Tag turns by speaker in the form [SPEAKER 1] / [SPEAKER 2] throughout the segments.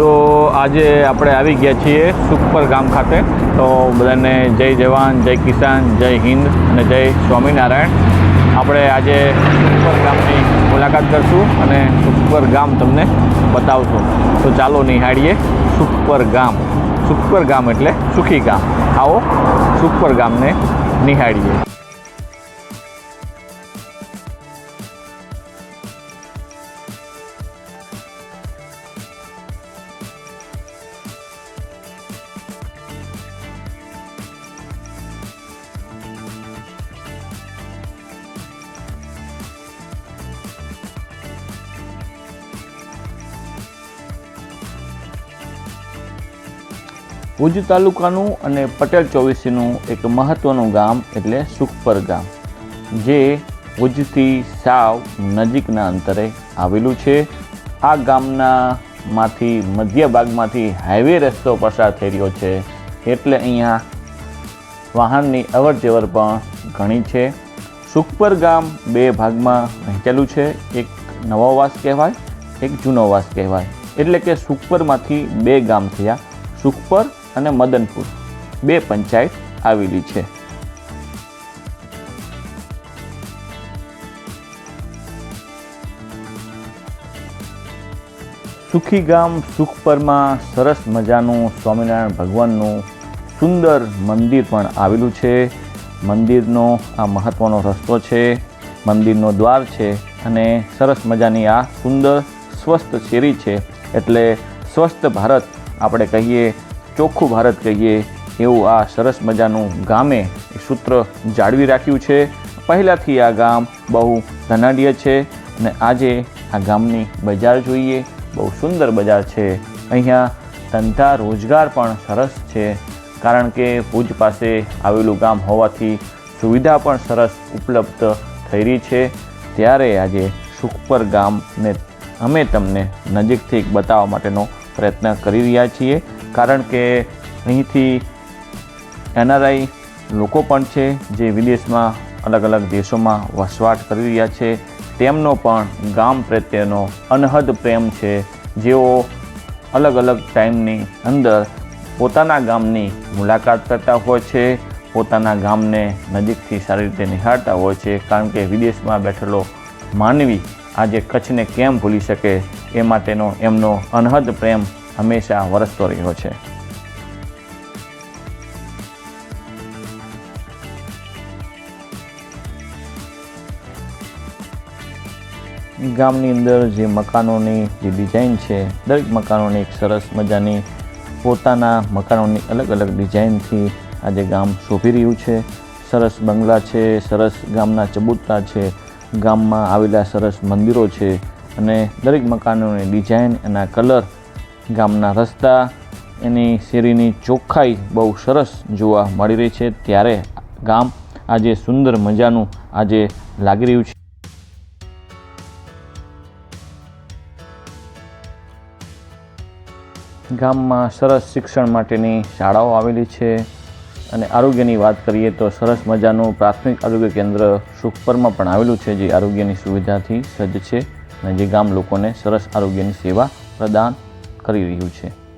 [SPEAKER 1] તો આજે આપણે આવી ગયા છીએ સુખપર ગામ ખાતે. તો બધાને જય જવાન, જય કિસાન, જય હિન્દ અને જય સ્વામિનારાયણ. આપણે આજે સુખપર ગામની મુલાકાત કરશું અને સુખપર ગામ તમને બતાવશું. તો ચાલો નિહાળીએ સુખપર ગામ. સુખપર ગામ એટલે સુખી ગામ. આવો સુખપર ગામને નિહાળીએ. ભુજ તાલુકાનું અને પટેલ ચોવીસીનું એક મહત્ત્વનું ગામ એટલે સુખપર ગામ, જે ભુજથી સાવ નજીકના અંતરે આવેલું છે. આ ગામના માંથી મધ્ય ભાગમાંથી હાઈવે રસ્તો પસાર થઈ રહ્યો છે એટલે અહીંયા વાહનની અવર જવર પણ ઘણી છે. સુખપર ગામ બે ભાગમાં વહેંચેલું છે, એક નવો વાસ કહેવાય, એક જૂનો વાસ કહેવાય. એટલે કે સુખપરમાંથી બે ગામ થયા. સુખપર અને મદનપુર. બે પંચાયત આવેલી છે. સુખી ગામ સુખપરમાં સરસ મજાનું સ્વામિનારાયણ ભગવાનનું સુંદર મંદિર પણ આવેલું છે. મંદિરનો આ મહત્ત્વનો રસ્તો છે, મંદિરનો દ્વાર છે અને સરસ મજાની આ સુંદર સ્વસ્થ શેરી છે. એટલે સ્વસ્થ ભારત આપણે કહીએ ચોખ્ખું ભારત કહીએ એવું આ સરસ મજાનું ગામે સૂત્ર જાળવી રાખ્યું છે. પહેલાંથી આ ગામ બહુ ધનાઢ્ય છે અને આજે આ ગામની બજાર જોઈએ, બહુ સુંદર બજાર છે. અહીંયા ધંધા રોજગાર પણ સરસ છે. કારણ કે ભુજ પાસે આવેલું ગામ હોવાથી સુવિધા પણ સરસ ઉપલબ્ધ થઈ રહી છે. ત્યારે આજે સુખપર ગામને અમે તમને નજીકથી બતાવવા માટેનો પ્રયત્ન કરી રહ્યા છીએ. કારણ કે અહીંથી એનઆરઆઈ લોકો પણ છે જે વિદેશમાં અલગ અલગ દેશોમાં વસવાટ કરી રહ્યા છે. તેમનો પણ ગામ પ્રત્યેનો અનહદ પ્રેમ છે. જેઓ અલગ અલગ ટાઈમની અંદર પોતાના ગામની મુલાકાત કરતા હોય છે, પોતાના ગામને નજીકથી સારી રીતે નિહાળતા હોય છે. કારણ કે વિદેશમાં બેઠેલો માનવી આજે કચ્છને કેમ ભૂલી શકે? એ માટેનો એમનો અનહદ પ્રેમ હંમેશા વરસતો રહ્યો છે. ગામની અંદર જે મકાનોની જે ડિઝાઇન છે, દરેક મકાનોની એક સરસ મજાની પોતાના મકાનોની અલગ અલગ ડિઝાઇનથી આજે ગામ શોભી રહ્યું છે. સરસ બંગલા છે, સરસ ગામના ચબૂતરા છે, ગામમાં આવેલા સરસ મંદિરો છે અને દરેક મકાનોની ડિઝાઇન એના કલર ગામના રસ્તા એની શેરીની ચોખ્ખાઈ બહુ સરસ જોવા મળી રહી છે. ત્યારે ગામ આજે સુંદર મજાનું આજે લાગી રહ્યું છે. ગામમાં સરસ શિક્ષણ માટેની શાળાઓ આવેલી છે અને આરોગ્યની વાત કરીએ તો સરસ મજાનું પ્રાથમિક આરોગ્ય કેન્દ્ર સુખપરમાં પણ આવેલું છે, જે આરોગ્યની સુવિધાથી સજ્જ છે અને જે ગામ લોકોને સરસ આરોગ્યની સેવા પ્રદાન કરી રહ્યું છે.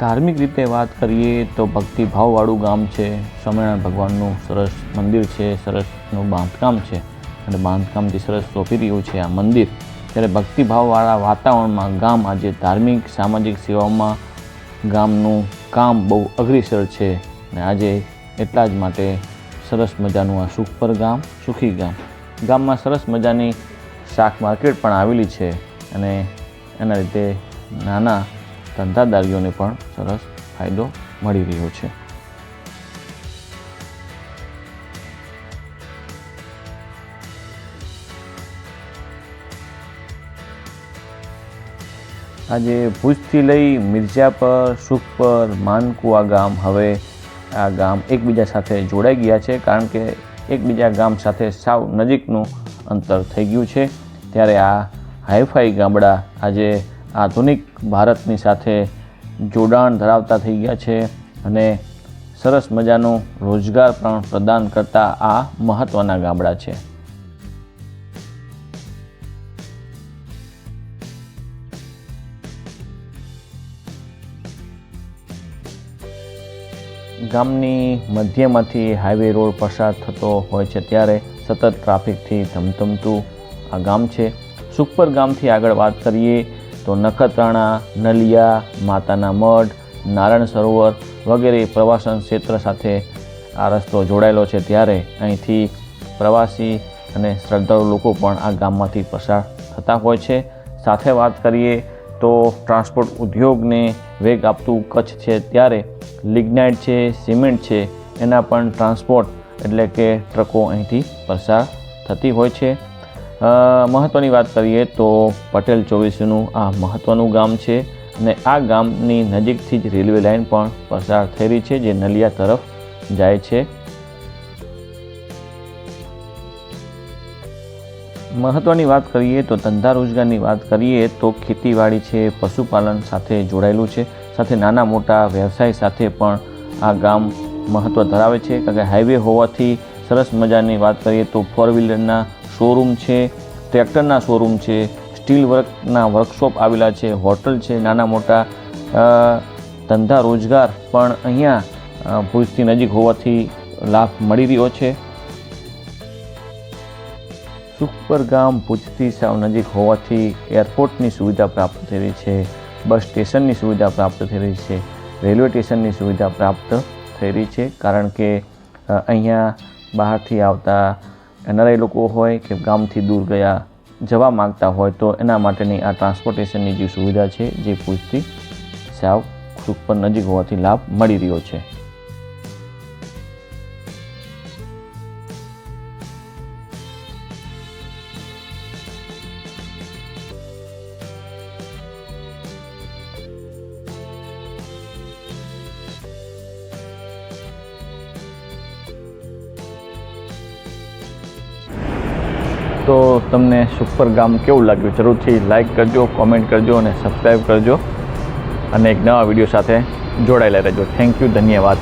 [SPEAKER 1] ધાર્મિક રીતે વાત કરીએ તો ભક્તિભાવવાળું ગામ છે. સ્વામિનારાયણ ભગવાનનું સરસ મંદિર છે, સરસનું બાંધકામ છે. અને બાંધકામથી સરસ શોભી રહ્યું છે આ મંદિર, ત્યારે ભક્તિભાવવાળા વાતાવરણમાં ગામ આજે ધાર્મિક, સામાજિક સેવાઓમાં ગામનું કામ બહુ અગ્રેસર છે. અને આજે એટલા જ માટે સરસ મજાનું આ સુખપર ગામ, સુખી ગામ. ગામમાં સરસ મજાની શાક માર્કેટ પણ આવેલી છે અને એના રીતે નાના ધંધાદારીઓને પણ સરસ ફાયદો મળી રહ્યો છે. આજે ભુજથી લઈ મિર્જાપર સુખપર માનકુવા ગામ હવે આ ગામ એકબીજા સાથે જોડાઈ ગયા છે કારણ કે એકબીજા ગામ સાથે સાવ નજીકનું અંતર થઈ ગયું છે. ત્યારે આ હાઈફાઈ ગામડા આજે આધુનિક ભારતની સાથે જોડાણ ધરાવતા થઈ ગયા છે અને સરસ મજાનો રોજગાર પણ પ્રદાન કરતા આ મહત્ત્વના ગામડા છે. ગામની મધ્યમાંથી હાઈવે રોડ પસાર થતો હોય છે ત્યારે સતત ટ્રાફિકથી ધમધમતું આ ગામ છે. સુખપર ગામથી આગળ વાત કરીએ તો નખત્રાણા, નલિયા, માતાના મઢ, નારાયણ સરોવર વગેરે પ્રવાસન ક્ષેત્ર સાથે આ રસ્તો જોડાયેલો છે. ત્યારે અહીંથી પ્રવાસી અને શ્રદ્ધાળુ લોકો પણ આ ગામમાંથી પસાર થતા હોય છે. સાથે વાત કરીએ તો ટ્રાન્સપોર્ટ ઉદ્યોગને વેગ આપતું કચ્છ છે ત્યારે લિગ્નાઇટ છે, સિમેન્ટ છે, એના પણ ટ્રાન્સપોર્ટ એટલે કે ટ્રકો અહીંથી પસાર થતી હોય છે. મહત્ત્વની વાત કરીએ તો પટેલ ચોવીસનું આ મહત્ત્વનું ગામ છે અને આ ગામની નજીકથી જ રેલવે લાઇન પણ પસાર થઈ રહી છે, જે નલિયા તરફ જાય છે. મહત્ત્વની વાત કરીએ તો ધંધા રોજગારની વાત કરીએ તો ખેતીવાડી છે, પશુપાલન સાથે જોડાયેલું છે. સાથે નાના મોટા વ્યવસાય સાથે પણ આ ગામ મહત્ત્વ ધરાવે છે. કારણ કે હાઈવે હોવાથી સરસ મજાની વાત કરીએ તો ફોર વ્હીલરના શોરૂમ છે ટ્રેક્ટરના શોરૂમ છે સ્ટીલ વર્કના વર્કશોપ આવેલા છે હોટલ છે, નાના મોટા ધંધા રોજગાર પણ અહીંયા ભુજથી નજીક હોવાથી લાભ મળી રહ્યો છે. સુખપર ગામ ભુજથી સાવ નજીક હોવાથી એરપોર્ટની સુવિધા પ્રાપ્ત થઈ રહી છે, બસ સ્ટેશનની સુવિધા પ્રાપ્ત થઈ રહી છે, રેલવે સ્ટેશનની સુવિધા પ્રાપ્ત થઈ રહી છે, કારણ કે અહીંયા બહારથી આવતા એનઆરઆઈ લોકો હોય કે ગામથી દૂર ગયા જવા માગતા હોય તો એના માટેની આ ટ્રાન્સપોર્ટેશનની જે સુવિધા છે, જે ભુજથી સાવ સુખપર નજીક હોવાથી લાભ મળી રહ્યો છે. તો તમને સુપર ગામ કેવું લાગ્યું? જરૂરથી લાઈક કરજો કોમેન્ટ કરજો અને સબસ્ક્રાઈબ કરજો. અને એક નવા વીડિયો સાથે જોડાયેલા રહેજો. થેન્ક યુ ધન્યવાદ.